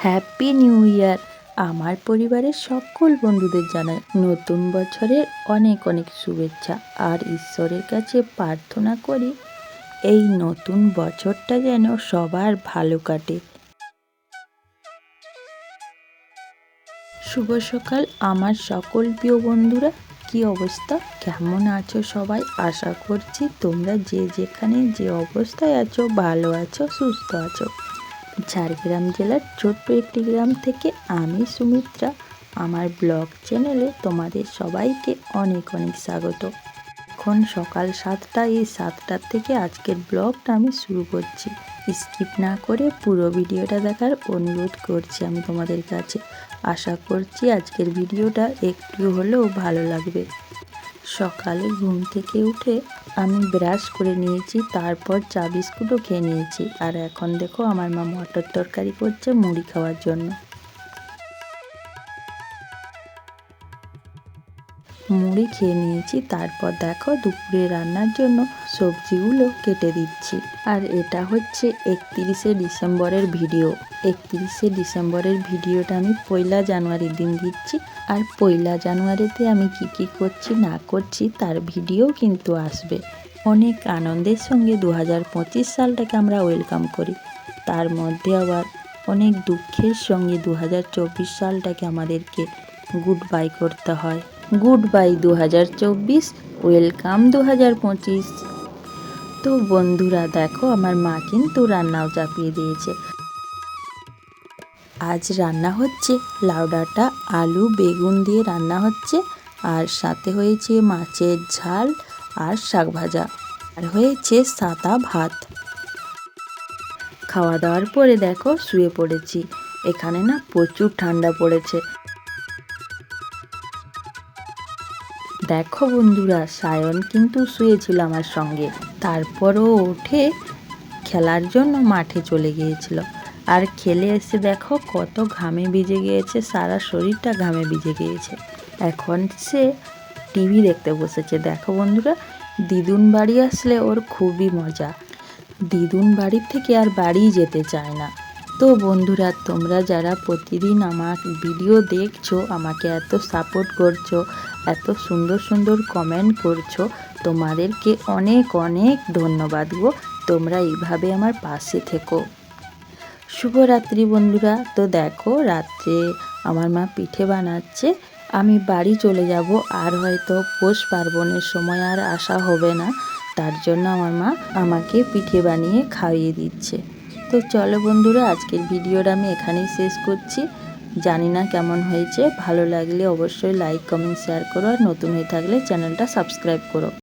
Happy new year আমার পরিবারের সকল বন্ধুদের জানাই নতুন বছরের অনেক অনেক শুভেচ্ছা। আর ঈশ্বরের কাছে প্রার্থনা করি, এই নতুন বছরটা যেন সবার ভালো কাটে। শুভ সকাল আমার সকল প্রিয় বন্ধুরা। কি অবস্থা? কেমন আছো সবাই? আশা করছি তোমরা যে যেখানে যে অবস্থায় আছো, ভালো আছো, সুস্থ আছো। ঝাড়গ্রাম জেলার ছোট্ট একটি গ্রাম থেকে আমি সুমিত্রা। আমার ব্লগ চ্যানেলে তোমাদের সবাইকে অনেক অনেক স্বাগত। এখন সকাল সাতটা, এই সাতটার থেকে আজকের ব্লগটা আমি শুরু করছি। স্কিপ না করে পুরো ভিডিওটা দেখার অনুরোধ করছি আমি তোমাদের কাছে। আশা করছি আজকের ভিডিওটা একটু হলেও ভালো লাগবে। সকালে ঘুম থেকে উঠে আমি ব্রাশ করে নিয়েছি, তারপর চা বিস্কুটও খেয়ে নিয়েছি। আর এখন দেখো আমার মা মটর তরকারি করছে মুড়ি খাওয়ার জন্য। মুড়ি খেয়ে নিয়েছি। তারপর দেখো দুপুরে রান্নার জন্য সবজিগুলো কেটে দিচ্ছি। আর এটা হচ্ছে একত্রিশে ডিসেম্বরের ভিডিও। একত্রিশে ডিসেম্বরের ভিডিওটা আমি পয়লা জানুয়ারির দিন দিচ্ছি। আর পয়লা জানুয়ারিতে আমি কি কি করছি, না করছি তার ভিডিও কিন্তু আসবে। অনেক আনন্দের সঙ্গে দু পঁচিশ সালটাকে আমরা ওয়েলকাম করি। তার মধ্যে আবার অনেক দুঃখের সঙ্গে দু হাজার চব্বিশ সালটাকে আমাদেরকে গুড বাই করতে হয়। গুড বাই দু হাজার চব্বিশ, ওয়েলকাম দু হাজার পঁচিশ। তো বন্ধুরা, দেখো আমার মা কিন্তু রান্নাও চাপিয়ে দিয়েছে। আজ রান্না হচ্ছে লাউ ডাঁটা, আলু, বেগুন দিয়ে রান্না হচ্ছে, আর সাথে হয়েছে মাছের ঝাল আর শাক ভাজা, আর হয়েছে সাদা ভাত। খাওয়া দাওয়ার পরে দেখো শুয়ে পড়েছি, এখানে না প্রচুর ঠান্ডা পড়েছে। দেখো বন্ধুরা, সায়ন কিন্তু শুয়েছিল আমার সঙ্গে। তারপরও উঠে খেলার জন্য মাঠে চলে গিয়েছিল। আর খেলে এসে দেখো কত ঘামে ভিজে গিয়েছে, সারা শরীরটা ঘামে ভিজে গিয়েছে। এখন সে টিভি দেখতে বসেছে। দেখো বন্ধুরা, দিদুন বাড়ি আসলে ওর খুবই মজা। দিদুন বাড়ির থেকে আর বাড়ি যেতে চায় না। তো বন্ধুরা, তোমরা যারা প্রতিদিন আমার ভিডিও দেখছ, আমাকে এত সাপোর্ট করছ, এত সুন্দর সুন্দর কমেন্ট করছ, তোমাদেরকে অনেক অনেক ধন্যবাদ গো। তোমরা এইভাবে আমার পাশে থেকো। শুভরাত্রি বন্ধুরা। তো দেখো, রাত্রে আমার মা পিঠে বানাচ্ছে। আমি বাড়ি চলে যাব, আর হয়তো পৌষ পার্বণের সময় আর আসা হবে না। তার জন্য আমার মা আমাকে পিঠে বানিয়ে খাইয়ে দিচ্ছে। তো চলো বন্ধুরা, আজকের ভিডিওটা আমি এখানেই শেষ করছি। জানি না কেমন হয়েছে, ভালো লাগলে অবশ্যই লাইক কমেন্ট শেয়ার করো আর নতুন হয়ে থাকলে চ্যানেলটা সাবস্ক্রাইব করো।